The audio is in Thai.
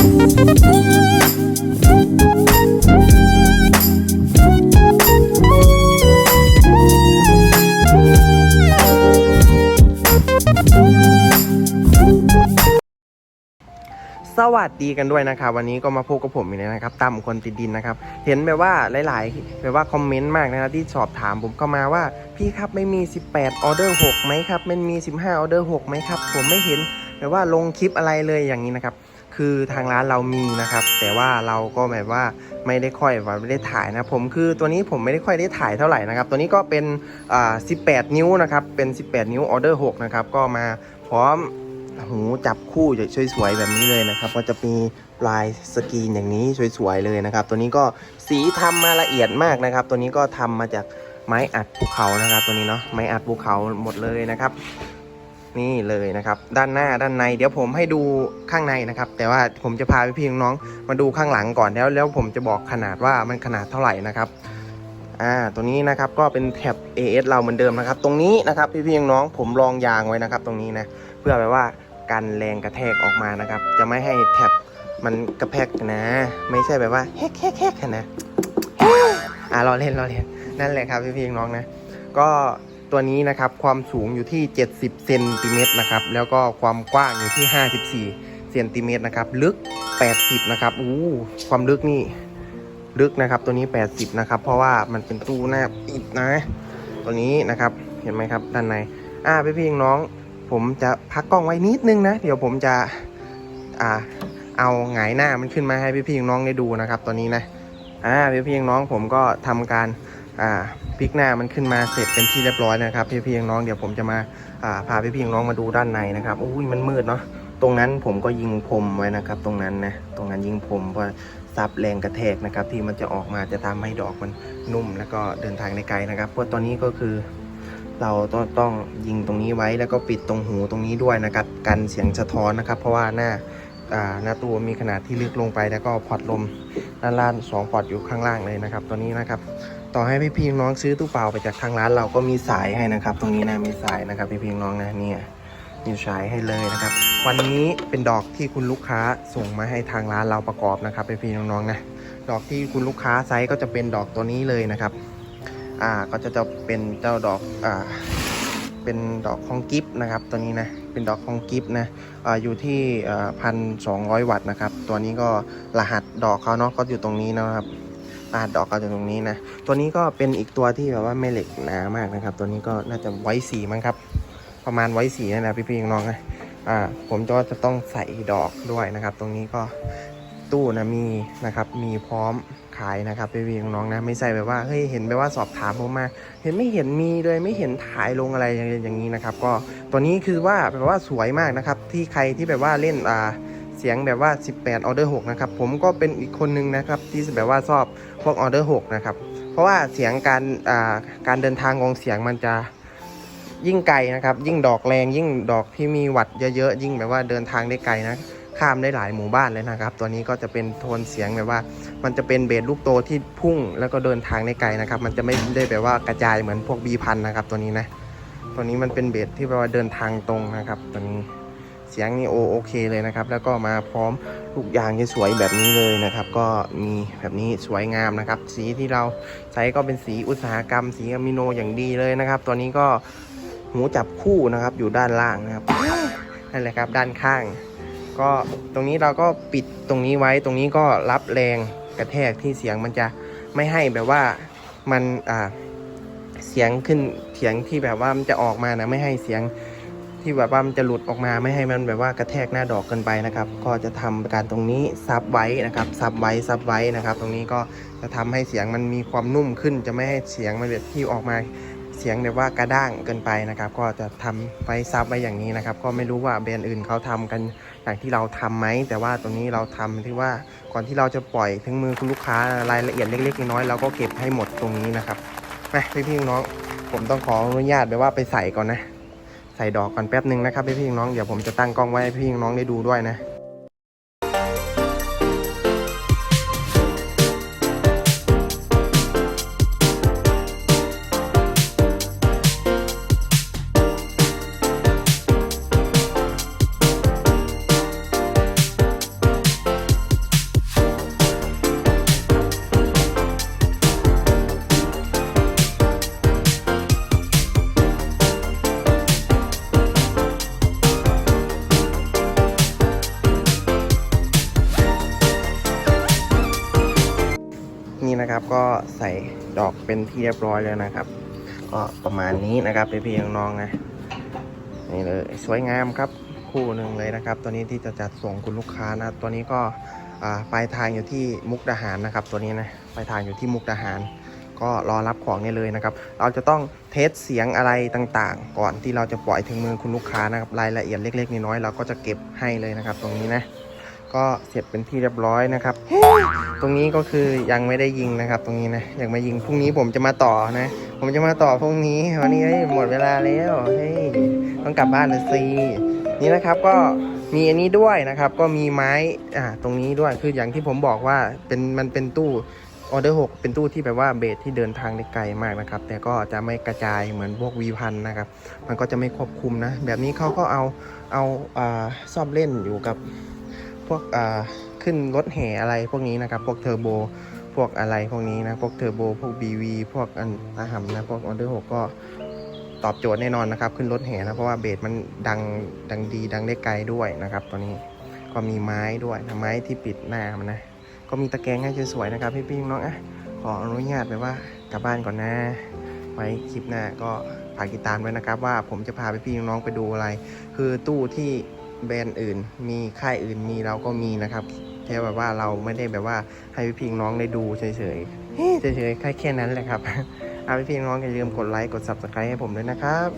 สวัสดีกันด้วยนะครับวันนี้ก็มาพบกับผมอีกแล้วนะครับตั้มคนติดดินนะครับ เห็นแบบว่าหลายๆแบบว่าคอมเมนต์มากนะครับที่สอบถามผมเข้ามาว่า พี่ครับไม่มี 18ออเดอร์6ไหมครับมันมี 15ออเดอร์6ไหมครับ ผมไม่เห็นแบบว่าลงคลิปอะไรเลยอย่างนี้นะครับ คือทางร้านเรามีนะครับ แต่ว่าเราก็แบบว่าไม่ได้ค่อยว่าไม่ได้ถ่ายนะผมคือตัวนี้ผมไม่ได้ค่อยได้ถ่ายเท่าไหร่นะครับ ตัวนี้ก็เป็นอ่า18 นิ้วนะครับ เป็น 18 นิ้วออเดอร์6นะครับ ก็มาพร้อมหูจับคู่สวยๆแบบนี้เลยนะครับ ก็จะมีลายสกรีนอย่างนี้สวยๆเลยนะครับ ตัวนี้ก็สีทำมาละเอียดมากนะครับ ตัวนี้ก็ทำมาจากไม้อัดภูเขานะครับ ตัวนี้เนาะไม้อัดภูเขาหมดเลยนะครับ นี่เลยนะครับ ด้านหน้าด้านใน เดี๋ยวผมให้ดูข้างในนะครับ แต่ว่าผมจะพาพี่ๆน้องๆมาดูข้างหลังก่อนแล้ว แล้วผมจะบอกขนาดว่ามันขนาดเท่าไหร่นะครับอ่าตัวนี้นะครับก็เป็นแท็บ AS เราเหมือนเดิมนะครับ ตรงนี้นะครับพี่ๆน้องๆผมลองยางไว้นะครับ ตรงนี้นะเพื่อแบบว่ากันแรงกระแทกออกมานะครับ จะไม่ให้แท็บมันกระแทกนะ ไม่ใช่แบบว่าแฮกแฮกแฮกนะอ่ารอเล่นรอเล่นนั่นแหละครับพี่ๆน้องๆนะ ก็ ตัวนี้นะครับความสูงอยู่ที่ 70เซนติเมตรนะครับแล้วก็ความกว้างอยู่ที่ 54เซนติเมตรนะครับลึก 80นะครับอู้ความลึกนี่ลึกนะครับตัวนี้ 80นะครับเพราะว่ามันเป็นตู้หน้าปิดนะ ตัวนี้นะครับเห็นไหมครับด้านในอ่าพี่พี่น้อง ผมจะพักกล้องไว้นิดนึงนะ เดี๋ยวผมจะอ่าเอาหงายหน้ามันขึ้นมาให้พี่พี่น้องได้ดูนะครับ ตัวนี้นะอ่าพี่พี่น้องผมก็ทำการ อ่าพลิกหน้ามันขึ้นมาเสร็จเป็นที่เรียบร้อยนะครับพี่พี่น้องเดี๋ยวผมจะมาอ่าพาพี่พี่น้องมาดูด้านในนะครับอุ้ยมันมืดเนาะตรงนั้นผมก็ยิงพรมไว้นะครับ ตรงนั้นนะตรงนั้นยิงพรมเพื่อซับแรงกระแทกนะครับ ที่มันจะออกมาจะทำให้ดอกมันนุ่ม แล้วก็เดินทางได้ไกลนะครับ เพราะตอนนี้ก็คือเราต้องต้องยิงตรงนี้ไว้แล้วก็ปิดตรงหูตรงนี้ด้วยนะครับกันเสียงสะท้อนนะครับ เพราะว่าหน้าหน้าตัวมีขนาดที่ลึกลงไปแล้วก็พอร์ตลมด้านล่างสองพอร์ตอยู่ข้างล่างเลยนะครับ ตัวนี้นะครับ ต่อให้พี่พี่น้องซื้อตู้เปล่าไปจากทางร้านเราก็มีสายให้นะครับ ตรงนี้นะมีสายนะครับ พี่พี่น้องนะเนี่ยมีสายให้เลยนะครับ วันนี้เป็นดอกที่คุณลูกค้าส่งมาให้ทางร้านเราประกอบนะครับ พี่พี่น้องๆนะดอกที่คุณลูกค้าไซส์ก็จะเป็นดอกตัวนี้เลยนะครับ อ่าก็จะจะเป็นเจ้าดอกอ่าเป็นดอกของกิฟนะครับตัวนี้นะเป็นดอกของกิฟนะอ่าอยู่ที่พันสองร้อยวัตต์นะครับ ตัวนี้ก็รหัสดอกเขาเนาะก็อยู่ตรงนี้นะครับ รหัสดอกเขาอยู่ตรงนี้นะ ตัวนี้ก็เป็นอีกตัวที่แบบว่าแม่เหล็กหนามากนะครับ ตัวนี้ก็น่าจะไว้สีมั้งครับ ประมาณไว้สีนั่นแหละพี่ๆน้องๆนะอ่าผมก็จะต้องใส่ดอกด้วยนะครับ ตรงนี้ก็ตู้นะมีนะครับมีพร้อมขายนะครับพี่พี่น้องๆนะไม่ใช่แบบว่าเฮ้ยเห็นแบบว่าสอบถามผมมา เห็นไม่เห็นมีเลยไม่เห็นถ่ายลงอะไรอย่างนี้นะครับ ก็ตัวนี้คือว่าแบบว่าสวยมากนะครับ ที่ใครที่แบบว่าเล่นอ่า เสียงแบบว่า 18ออเดอร์6นะครับผมก็เป็นอีกคนนึงนะครับที่แบบว่าชอบพวกออเดอร์6นะครับเพราะว่าเสียงการอ่าการเดินทางของเสียงมันจะยิ่งไกลนะครับ ยิ่งดอกแรง ยิ่งดอกที่มีวัดเยอะๆยิ่งแบบว่าเดินทางได้ไกลนะข้ามได้หลายหมู่บ้านเลยนะครับ ตัวนี้ก็จะเป็นโทนเสียงแบบว่า มันจะเป็นเบสลูกโตที่พุ่งแล้วก็เดินทางได้ไกลนะครับ มันจะไม่ได้แบบว่ากระจายเหมือนพวกบีพันนะครับตัวนี้นะ ตัวนี้มันเป็นเบสที่แบบว่าเดินทางตรงนะครับ ตัวนี้ เสียงนี่โอโอเคเลยนะครับ แล้วก็มาพร้อมลูกยางที่สวยแบบนี้เลยนะครับ ก็มีแบบนี้สวยงามนะครับ สีที่เราใช้ก็เป็นสีอุตสาหกรรม สีอะมิโนอย่างดีเลยนะครับ ตัวนี้ก็หูจับคู่นะครับอยู่ด้านล่างนะครับนั่นแหละครับด้านข้าง ก็ตรงนี้เราก็ปิดตรงนี้ไว้ตรงนี้ก็รับแรงกระแทกที่เสียงมันจะไม่ให้แบบว่ามันอ่าเสียงขึ้นเสียงที่แบบว่ามันจะออกมานะไม่ให้เสียง ที่แบบว่ามันจะหลุดออกมาไม่ให้มันแบบว่ากระแทกหน้าดอกเกินไปนะครับ ก็จะทำการตรงนี้ซับไว้นะครับซับไว้ซับไว้นะครับ ตรงนี้ก็จะทำให้เสียงมันมีความนุ่มขึ้น จะไม่ให้เสียงมันแบบที่ออกมาเสียงแบบว่ากระด้างเกินไปนะครับ ก็จะทำไว้ซับไว้อย่างนี้นะครับ ก็ไม่รู้ว่าแบรนด์อื่นเขาทำกันอย่างที่เราทำไหมแต่ว่าตรงนี้เราทำที่ว่าก่อนที่เราจะปล่อยถึงมือคุณลูกค้ารายละเอียดเล็กๆน้อยๆเราก็เก็บให้หมดตรงนี้นะครับมาพี่พี่น้องผมต้องขออนุญาตไปว่าไปใส่ก่อนนะ ใส่ดอกก่อนแป๊บหนึ่งนะครับพี่พี่น้องเดี๋ยวผมจะตั้งกล้องไว้ให้พี่น้องได้ดูด้วยนะ นะครับ ก็ใส่ดอกเป็นที่เรียบร้อยแล้วนะครับ ก็ประมาณนี้นะครับเพี่ๆน้องๆนะนี่เลยสวยงามครับคู่หนึ่งเลยนะครับ ตัวนี้ที่จะจัดส่งคุณลูกค้านะตัวนี้ก็ปลายทางอยู่ที่มุกดาหารนะครับ ตัวนี้นะปลายทางอยู่ที่มุกดาหาร ก็รอรับของได้เลยนะครับ เราจะต้องเทสเสียงอะไรต่างๆ ก่อนที่เราจะปล่อยถึงมือคุณลูกค้านะครับรายละเอียดเล็กๆน้อยๆเราก็จะเก็บให้เลยนะครับ ตรงนี้นะ ก็เสร็จเป็นที่เรียบร้อยนะครับ ตรงนี้ก็คือยังไม่ได้ยิงนะครับ ตรงนี้นะยังไม่ยิงพรุ่งนี้ผมจะมาต่อนะ ผมจะมาต่อพรุ่งนี้วันนี้เฮ้ยหมดเวลาแล้วเฮ้ยต้องกลับบ้านแล้วสินี่นะครับก็มีอันนี้ด้วยนะครับ ก็มีไม้อ่าตรงนี้ด้วยคืออย่างที่ผมบอกว่าเป็นมันเป็นตู้ออเดอร์หเป็นตู้ที่แบบว่าเบสที่เดินทางได้ไกลมากนะครับ แต่ก็จะไม่กระจายเหมือนพวกวีพันนะครับ มันก็จะไม่ควบคุมนะ แบบนี้เขาก็เอาเอาอ่าซ่อมเล่นอยู่กับ พวกอ่าขึ้นรถแห่อะไรพวกนี้นะครับพวกเทอร์โบพวกอะไรพวกนี้นะพวกเทอร์โบพวก BV พวกอันอาหัมนะพวกออเดอร์หก็ตอบโจทย์แน่นอนนะครับ ขึ้นรถแห่นะเพราะว่าเบสมันดังดังดีดังได้ไกลด้วยนะครับตัวนี้ก็มีไม้ด้วยนะไม้ที่ปิดหน้ามันนะก็มีตะแกรงให้สวยๆนะครับพี่ๆน้องๆอะขออนุญาตไปว่ากลับบ้านก่อนนะไว้คลิปหน้าก็ฝากติดตามไว้นะครับ ว่าผมจะพาพี่ๆน้องไปดูอะไร คือตู้ที่ แบรนด์อื่น มีค่ายอื่นมีเราก็มีนะครับแค่แบบว่าเราไม่ได้แบบว่าให้พี่พิงน้องได้ดูเฉยๆเฉยๆแค่แค่นั้นแหละครับเอาพี่พิงน้องอย่าลืมกดไลค์กด subscribe ให้ผมด้วยนะครับ